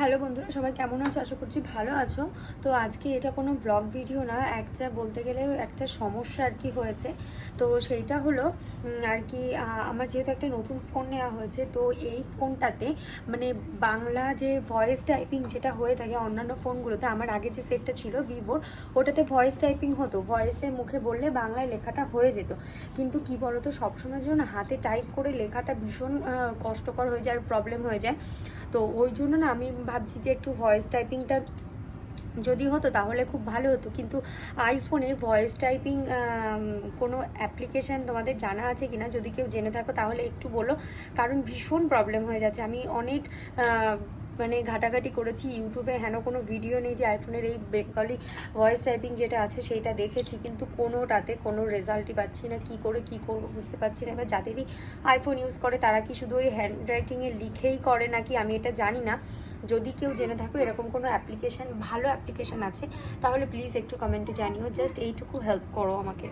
Hello বন্ধুরা, সবাই কেমন আছো? আশা করছি ভালো আছো। তো আজকে এটা কোনো ব্লগ ভিডিও না, একটা বলতে গেলে একটা সমস্যা আর কি হয়েছে। তো সেইটা হলো আর কি আমার যেহেতু একটা নতুন ফোন নেওয়া হয়েছে, তো এই ফোনটাতে মানে বাংলা যে ভয়েস টাইপিং যেটা হয়ে থাকে অন্যান্য ফোনগুলোতে আমার আগে যে সেটটা ছিল ভিভোর ওটাতে ভয়েস টাইপিং হতো। ভয়েসে মুখে বললে বাংলায় লেখাটা হয়ে যেত। কিন্তু কি বলতো, সবসময় জন্য হাতে টাইপ করে লেখাটা ভীষণ কষ্টকর হয়ে যায় আর প্রবলেম হয়ে যায়। তো ওই জন্য না আমি ভাবছি যে একটু ভয়েস টাইপিংটা যদি হতো তাহলে খুব ভালো হতো। কিন্তু আইফোনে ভয়েস টাইপিং কোনো অ্যাপ্লিকেশান তোমাদের জানা আছে কি না যদি কেউ জেনে থাকো তাহলে একটু বলো। কারণ ভীষণ প্রবলেম হয়ে যাচ্ছে। আমি অনেক মানে ঘাটাঘাটি করেছি, ইউটিউবে হেন কোনো ভিডিও নেই যে আইফোনের এই বেঙ্গলি ভয়েস টাইপিং যেটা আছে সেইটা দেখেছি, কিন্তু কোনোটাতে কোনো রেজাল্টই পাচ্ছি না, কি করে, কি করব বুঝতে পারছি না। এবার যাদেরই আইফোন ইউজ করে তারা কি শুধু ওই হ্যান্ড রাইটিংয়ে লিখেই করে নাকি? আমি এটা জানি না। যদি কেউ জেনে থাকো এরকম কোনো অ্যাপ্লিকেশান ভালো অ্যাপ্লিকেশান আছে, তাহলে প্লিজ একটু কমেন্টে জানিও। জাস্ট এইটুকু হেল্প করো আমাকে।